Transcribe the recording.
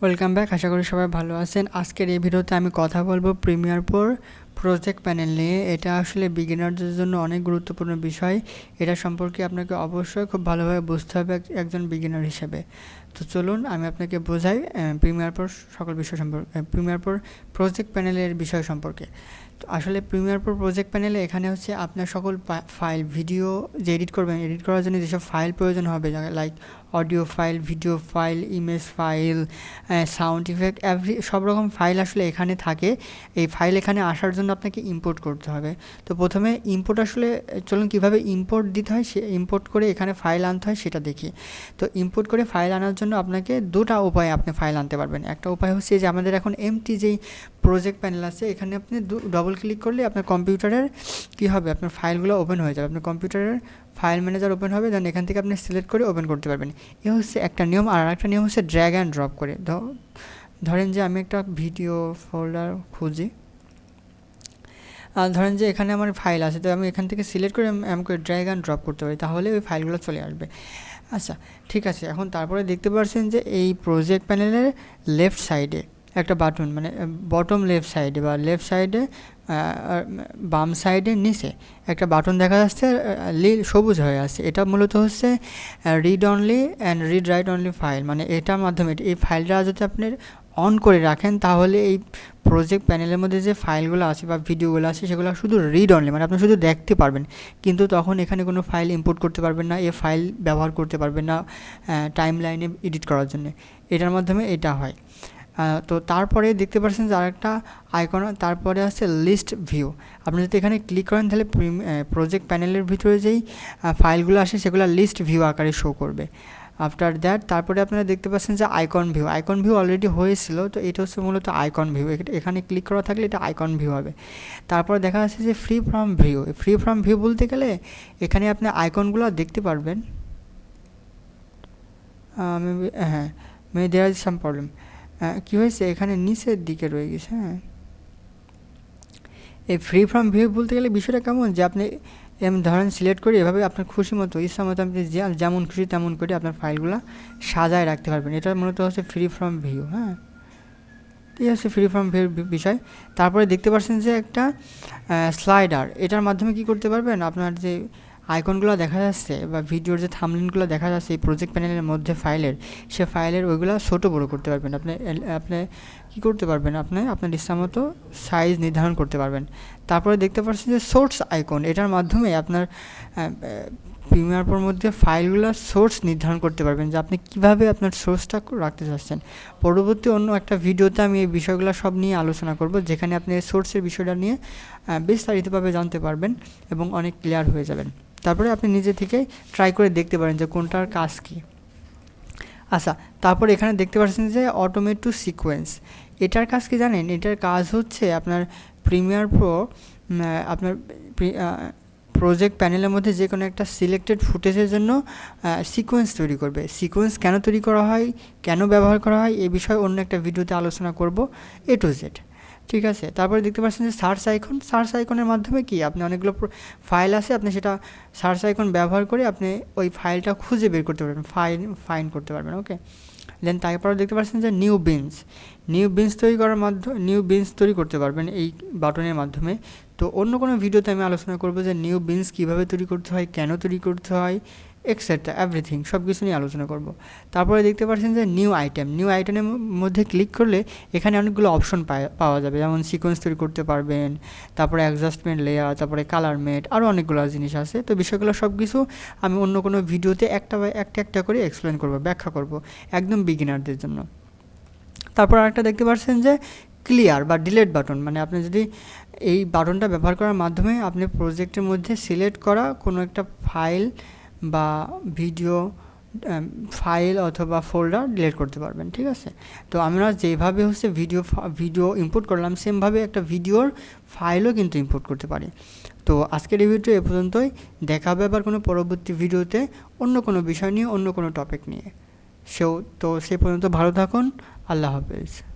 Welcome back আশা করি সবাই ভালো আছেন। আজকের এই ভিডিওতে আমি কথা বলব প্রিমিয়ার প্রোর প্রজেক্ট প্যানেল নিয়ে, এটা আসলে বিগিনারদের জন্য অনেক গুরুত্বপূর্ণ বিষয়। এটা সম্পর্কে আপনাকে অবশ্যই খুব ভালোভাবে বুঝতে হবে একজন বিগিনার হিসেবে। তো চলুন, আমি আপনাকে বোঝাই প্রিমিয়ার পর সকল বিষয় সম্পর্কে প্রিমিয়ার পর প্রজেক্ট প্যানেলের বিষয় সম্পর্কে। তো আসলে প্রিমিয়ার পর প্রজেক্ট প্যানেলে এখানে হচ্ছে আপনার সকল ফাইল, ভিডিও যে এডিট করবেন এডিট করার জন্য যেসব ফাইল প্রয়োজন হবে like audio file video file image file sound effect every সব রকম ফাইল আসলে এখানে থাকে। এই ফাইল এখানে আসার জন্য আপনাকে ইম্পোর্ট করতে হবে। তো প্রথমে ইম্পোর্ট আসলে, চলুন কীভাবে ইম্পোর্ট দিতে হয়, সে ইম্পোর্ট করে এখানে ফাইল আনতে হয়, সেটা দেখি। তো ইম্পোর্ট করে ফাইল আনার জন্য আপনাকে দুটা উপায়ে আপনি ফাইল আনতে পারবেন। একটা উপায় হচ্ছে যে, আমাদের এখন এমটি যেই প্রজেক্ট প্যানেল আছে, এখানে আপনি ডবল ক্লিক করলে আপনার কম্পিউটারের কী হবে? আপনার ফাইলগুলো ওপেন হয়ে যাবে। আপনার কম্পিউটারের ফাইল ম্যানেজার ওপেন হবে দেন এখান থেকে আপনি সিলেক্ট করে ওপেন করতে পারবেন। এ হচ্ছে একটা নিয়ম। আর একটা নিয়ম হচ্ছে ড্র্যাগ অ্যান্ড ড্রপ করে। ধরেন যে আমি একটা ভিডিও ফোল্ডার খুঁজি। ধরেন যে এখানে আমার ফাইল আছে, তো আমি এখান থেকে সিলেক্ট করে আমি করে ড্র্যাগ অ্যান্ড ড্রপ করতে পারি, তাহলে ওই ফাইলগুলো চলে আসবে। আচ্ছা ঠিক আছে, এখন তারপরে দেখতে পাচ্ছেন যে এই প্রজেক্ট প্যানেলের লেফট সাইডে একটা বাটন মানে বটম লেফট সাইডে বা লেফট সাইডে বাম সাইডের নিচে একটা বাটন দেখা যাচ্ছে লীল সবুজ হয়ে আছে। এটা মূলত হচ্ছে read only and read write only file মানে এটার মাধ্যমে, এই ফাইলটা যদি আপনি অন করে রাখেন, তাহলে এই প্রজেক্ট প্যানেলের মধ্যে যে ফাইলগুলো আছে বা ভিডিওগুলো আছে, সেগুলো শুধু রিড অনলি মানে আপনি শুধু দেখতে পারবেন। কিন্তু তখন এখানে কোনো ফাইল ইম্পোর্ট করতে পারবেন না, এই ফাইল ব্যবহার করতে পারবেন না টাইম লাইনে এডিট করার জন্য। এটার মাধ্যমে এটা হয়। তো তারপরে দেখতে পাচ্ছেন যে আরেকটা আইকন তারপরে আছে লিস্ট ভিউ আপনি যদি এখানে ক্লিক করেন, তাহলে প্রজেক্ট প্যানেলের ভিতরে যেই ফাইলগুলো আসে, সেগুলো লিস্ট ভিউ আকারে শো করবে। আফটার দ্যাট তারপরে আপনারা দেখতে পাচ্ছেন যে icon view icon view already হয়েছিল, তো এটা হচ্ছে মূলত আইকন ভিউ এখানে ক্লিক করা থাকলে এটা আইকন ভিউ হবে। তারপর দেখা যাচ্ছে যে free from view free from view বলতে গেলে, এখানে আপনি আইকনগুলো দেখতে পারবেন। হ্যাঁ মে দেয়ার ইজ সাম প্রবলেম কী হয়েছে? এখানে নিচের দিকে রয়ে গেছে হ্যাঁ। এই ফ্রি ফ্রম ভিউ বলতে গেলে বিষয়টা কেমন? যে আপনি, এম, ধরেন সিলেক্ট করে এভাবে আপনার খুশি মতো, ইচ্ছা মতো আপনি যেমন খুশি তেমন করে আপনার ফাইলগুলো সাজায় রাখতে পারবেন। এটা মূলত হচ্ছে ফ্রি ফ্রম ভিউ হ্যাঁ। এই হচ্ছে ফ্রি ফ্রম ভিউ বিষয়। তারপরে দেখতে পাচ্ছেন যে একটা স্লাইডার এটার মাধ্যমে কি করতে পারবেন? আপনার যে আইকনগুলো দেখা যাচ্ছে বা ভিডিওর যে থামলিনগুলো দেখা যাচ্ছে, এই প্রজেক্ট প্যানেলের মধ্যে ফাইলের সে ফাইলের ওইগুলো ছোটো বড়ো করতে পারবেন। আপনি আপনি কী করতে পারবেন? আপনি আপনার ইচ্ছা মতো সাইজ নির্ধারণ করতে পারবেন। তারপরে দেখতে পাচ্ছেন যে সোর্স আইকন এটার মাধ্যমে আপনার প্রিমিয়ার প্রোর মধ্যে ফাইলগুলো সোর্স নির্ধারণ করতে পারবেন যে আপনি কীভাবে আপনার সোর্সটা রাখতে চাচ্ছেন। পরবর্তী অন্য একটা ভিডিওতে আমি এই বিষয়গুলো সব নিয়ে আলোচনা করব, যেখানে আপনি সোর্সের বিষয়টা নিয়ে বিস্তারিতভাবে জানতে পারবেন এবং অনেক ক্লিয়ার হয়ে যাবেন। তারপরে আপনি নিজে থেকে ট্রাই করে দেখতে পারেন যে কোনটার কাজ কী। আচ্ছা তারপর এখানে দেখতে পাচ্ছেন যে অটোমেট সিকোয়েন্স এটার কাজ কি জানেন? এটার কাজ হচ্ছে আপনার প্রিমিয়ার প্রো আপনার প্রজেক্ট প্যানেলের মধ্যে যে কোনো একটা সিলেক্টেড ফুটেজের জন্য সিকোয়েন্স তৈরি করবে। সিকোয়েন্স কেন তৈরি করা হয়? কেন ব্যবহার করা হয়? এ বিষয়ে অন্য একটা ভিডিওতে আলোচনা করব। এ টু জেড ঠিক আছে। তারপরে দেখতে পাচ্ছেন যে সার্চ আইকন, সার্চ আইকনের মাধ্যমে কি আপনি অনেকগুলো ফাইল আছে, আপনি সেটা সার্চ আইকন ব্যবহার করে আপনি ওই ফাইলটা খুঁজে বের করতে পারবেন, ফাইন ফাইন করতে পারবেন, ওকে? দেন তারপরে দেখতে পাচ্ছেন যে নিউ বিনস। নিউ বিনস তৈরি করার মাধ্যমে নিউ বিনস তৈরি করতে পারবেন এই বাটনের মাধ্যমে। তো অন্য কোনো ভিডিওতে আমি আলোচনা করব যে নিউ বিনস কীভাবে তৈরি করতে হয়, কেন তৈরি করতে হয় এক্সেট্রা এভরিথিং সব কিছু নিয়ে আলোচনা করব। তারপরে দেখতে পাচ্ছেন যে নিউ আইটেম নিউ আইটেমের মধ্যে ক্লিক করলে এখানে অনেকগুলো অপশন পাওয়া যাবে। যেমন সিকোয়েন্স তৈরি করতে পারবেন, তারপরে অ্যাডজাস্টমেন্ট লেয়ার তারপরে কালার মেট আরও অনেকগুলো জিনিস আছে। তো বিষয়গুলো সব কিছু আমি অন্য কোনো ভিডিওতে একটা বা একটা একটা করে এক্সপ্লেন করব, ব্যাখ্যা করব একদম বিগিনারদের জন্য। তারপর আরেকটা দেখতে পাচ্ছেন যে ক্লিয়ার বা ডিলেট বাটন মানে আপনি যদি এই বাটনটা ব্যবহার করার মাধ্যমে আপনি প্রজেক্টের মধ্যে সিলেক্ট করা কোনো একটা ফাইল বা ভিডিও ফাইল অথবা ফোল্ডার ডিলিট করতে পারবেন, ঠিক আছে? তো আমরা যেভাবে হচ্ছে ভিডিও ভিডিও ইম্পোর্ট করলাম, সেমভাবে একটা ভিডিওর ফাইলও কিন্তু ইম্পোর্ট করতে পারি। তো আজকের ভিডিও এ পর্যন্তই। দেখা হবে আবার কোনো পরবর্তী ভিডিওতে অন্য কোনো বিষয় নিয়ে, অন্য কোনো টপিক নিয়ে। সেও, তো সে পর্যন্ত ভালো থাকুন। আল্লাহ হাফেজ।